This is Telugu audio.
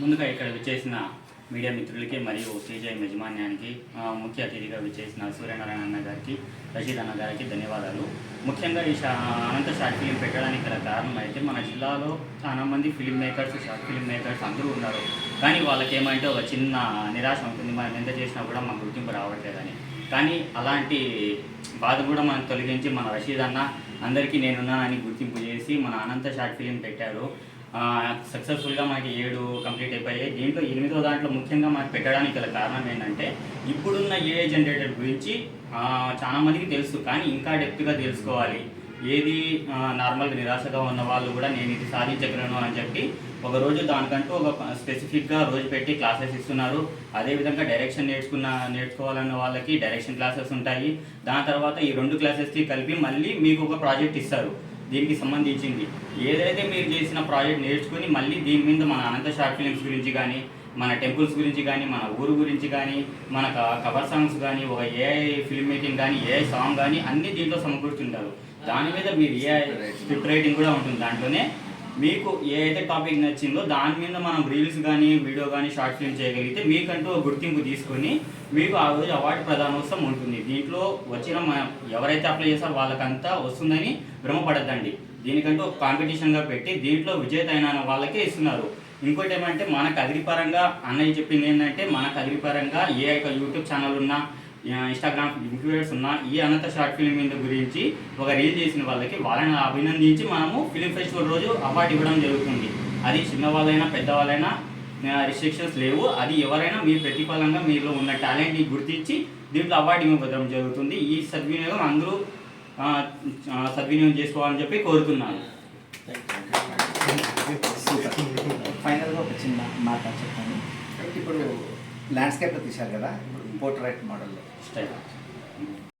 ముందుగా ఇక్కడ విచ్చేసిన మీడియా మిత్రులకి మరియు శ్రీజయ యజమాన్యానికి ముఖ్య అతిథిగా విచ్చేసిన సూర్యనారాయణ అన్న గారికి రషీద్ అన్న గారికి ధన్యవాదాలు. ముఖ్యంగా ఈ షా అనంత షార్ట్ ఫిలిం పెట్టడానికి గల కారణం అయితే మన జిల్లాలో చాలా మంది film makers short film makers అందరూ ఉన్నారు. కానీ వాళ్ళకి ఏమంటే ఒక చిన్న నిరాశ ఉంటుంది. మనం ఎంత చేసినా కూడా మన గుర్తింపు రావట్లేదని. కానీ అలాంటి బాధ కూడా మనం తొలగించి మన రషీద్ అన్న అందరికీ నేనున్నానని గుర్తింపు చేసి మన అనంత షార్ట్ ఫిలిం పెట్టారు. సక్సెస్ఫుల్గా మనకి ఏడు కంప్లీట్ అయిపోయాయి. దీంట్లో ఎనిమిదో దాంట్లో ముఖ్యంగా మనకి పెట్టడానికి గల కారణం ఏంటంటే ఇప్పుడున్న ఏ జనరేటర్ గురించి చాలామందికి తెలుసు కానీ ఇంకా డెప్త్గా తెలుసుకోవాలి. ఏది నార్మల్గా నిరాశగా ఉన్న వాళ్ళు కూడా నేను ఇది సాధించగలను అని చెప్పి ఒక రోజు దానికంటూ ఒక స్పెసిఫిక్గా రోజు పెట్టి క్లాసెస్ ఇస్తున్నారు. అదేవిధంగా డైరెక్షన్ నేర్చుకున్న నేర్చుకోవాలన్న వాళ్ళకి డైరెక్షన్ క్లాసెస్ ఉంటాయి. దాని తర్వాత ఈ రెండు క్లాసెస్కి కలిపి మళ్ళీ మీకు ఒక ప్రాజెక్ట్ ఇస్తారు. దీనికి సంబంధించింది. ఏదైతే మీరు చేసిన ప్రాజెక్ట్ నేర్చుకుని మళ్ళీ దీని మీద మన అనంత షార్ట్ ఫిలిమ్స్ గురించి కానీ మన టెంపుల్స్ గురించి కానీ మన ఊరు గురించి కానీ మన కవర్ సాంగ్స్ కానీ ఒక ఏఐ ఫిల్మ్ మేకింగ్ కానీ ఏఐ సాంగ్ కానీ అన్ని దీంట్లో సమకూర్చుంటారు దాని మీద మీరు ఏఐ స్క్రిప్ట్ రైటింగ్ కూడా ఉంటుంది. దాంట్లోనే మీకు ఏ అయితే టాపిక్ నచ్చిందో దాని మీద మనం రీల్స్ కానీ వీడియో కానీ షార్ట్ ఫిల్మ్ చేయగలిగితే మీకంటూ గుర్తింపు తీసుకొని మీకు ఆ రోజు అవార్డు ప్రధానోత్సవం ఉంటుంది. దీంట్లో వచ్చిన ఎవరైతే అప్లై చేస్తారో వాళ్ళకంతా వస్తుందని భ్రమపడద్దండి. దీనికంటూ ఒక కాంపిటీషన్గా పెట్టి దీంట్లో విజేత అయిన వాళ్ళకే ఇస్తున్నారు. ఇంకోటి ఏమంటే మన కదిరిపరంగా అన్నయ్య చెప్పింది ఏంటంటే మన కదిరిపరంగా ఏ యొక్క యూట్యూబ్ ఛానల్ ఉన్నా ఇన్స్టాగ్రామ్ ఇన్ఫ్లుయెన్స్ ఉన్న ఈ అనంత షార్ట్ ఫిల్మ్ మీద గురించి ఒక రీల్ చేసిన వాళ్ళకి వాళ్ళని అభినందించి మనము ఫిలిం ఫెస్టివల్ రోజు అవార్డు ఇవ్వడం జరుగుతుంది. అది చిన్నవాళ్ళైనా పెద్దవాళ్ళైనా రిస్ట్రిక్షన్స్ లేవు. అది ఎవరైనా మీ ప్రతిఫలంగా మీలో ఉన్న టాలెంట్ని గుర్తించి దీంట్లో అవార్డు ఇవ్వడం జరుగుతుంది. ఈ సద్వినియోగం అందరూ సద్వినియోగం చేసుకోవాలని చెప్పి కోరుతున్నాను. ఫైనల్గా ఒక చిన్న మాట చెప్పండి. ఇప్పుడు ల్యాండ్స్కేప్లో తీశారు కదా? ఇప్పుడు ಪೋರ್ಟ್ರೈಟ್ ಮಾಡಲು ಮಾಡಲ್ಲ ಇಷ್ಟ